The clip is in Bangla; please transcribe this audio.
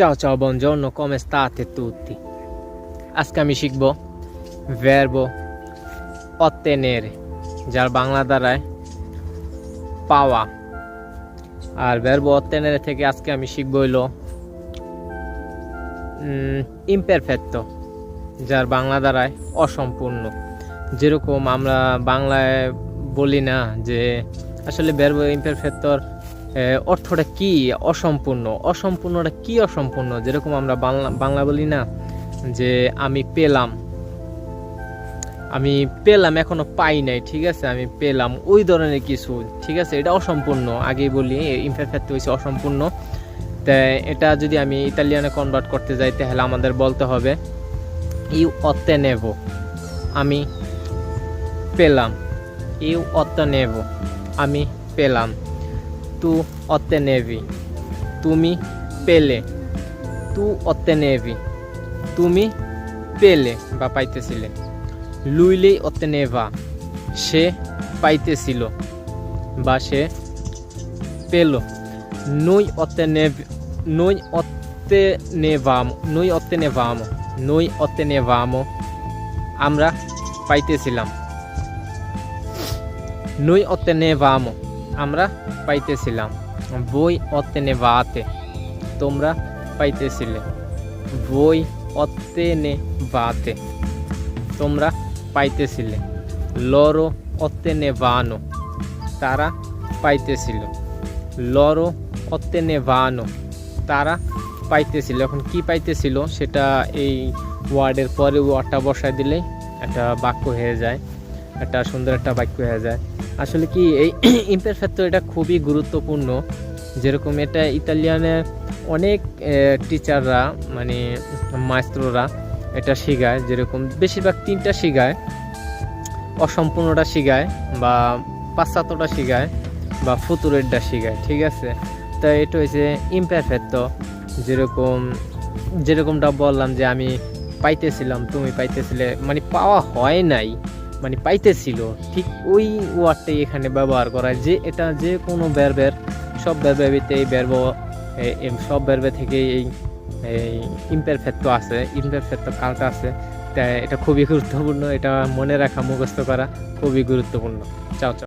Ciao ciao, buongiorno, come state tutti? আজকে আমি শিখব verbo ottenere. যার বাংলা দ্বারায় পাওয়া আর verbo ottenere থেকে আজকে আমি শিখব হইল ইমপারফেক্টো যার বাংলা দ্বারায় অসম্পূর্ণ যেরকম আমরা বাংলায় বলি না যে আসলে imperfectoর আহ, অর্থটা কি অসম্পূর্ণ? অসম্পূর্ণটা কি অসম্পূর্ণ? যেরকম আমরা বাংলা বাংলা বলি না যে আমি পেলাম। আমি পেলাম, এখনও পাই নাই, ঠিক আছে? আমি পেলাম, ওই ধরনের কিছু, ঠিক আছে? এটা অসম্পূর্ণ। আগেই বলি ইমপারফেক্ট হয়েছে অসম্পূর্ণ। তাই এটা যদি আমি ইতালিয়ানে কনভার্ট করতে যাই, তাহলে আমাদের বলতে হবে ইউ নেব আমি পেলাম। ইউ নেব আমি পেলাম। তু অতে নেবি তুমি পেলে। তু অতে নেবি তুমি পেলে, বা পাইতেছিলে। লুইলেই অতে নেভা। সে পাইতেছিল, বা সে পেল। নই অতে নেব নই অতে নেবাম নই অতে নেবাম নই অতে নেবাম আমরা পাইতেছিলাম। নই অতে নেবাম আমরা পাইতেছিলাম। voi ottenevate তোমরা পাইতেছিলে। voi ottenevate তোমরা পাইতেছিলে। loro বানো, তারা পাইতেছিল। লরো অতেনে বানো, তারা পাইতেছিল। এখন কি পাইতেছিল, সেটা এই ওয়ার্ডের পরে ওয়ার্ডটা বসায় দিলেই একটা বাক্য হয়ে যায়। একটা সুন্দর একটা বাক্য হয়ে যায়। আসলে কি, এই ইম্পারফেক্ট এটা খুবই গুরুত্বপূর্ণ। যেরকম এটা ইতালিয়ানের অনেক টিচাররা মানে মাস্ত্ররা এটা শেখায়। যেরকম বেশিরভাগ তিনটা শেখায়। অসম্পূর্ণটা শেখায় বা পাশ্চাত্যটা শেখায় বা ফুতুরেরটা শেখায়, ঠিক আছে? তো এটা হয়েছে ইমপারফেক্ট যেরকম, যেরকমটা বললাম যে আমি পাইতেছিলাম, তুমি পাইতেছিলে মানে পাওয়া হয় নাই। মানে পাইতেছিল, ঠিক ওই ওয়ার্ডটাই এখানে ব্যবহার করা যে এটা যে কোনো ব্যারবের সব ব্যারবেতে এই ব্যারব সব ব্যারবে থেকে এই এই ইমপারফেক্ট আছে ইম্পারফেক্ট কালটা আছে। তাই এটা খুবই গুরুত্বপূর্ণ, এটা মনে রাখা মুখস্থ করা খুবই গুরুত্বপূর্ণ। চাও চাও।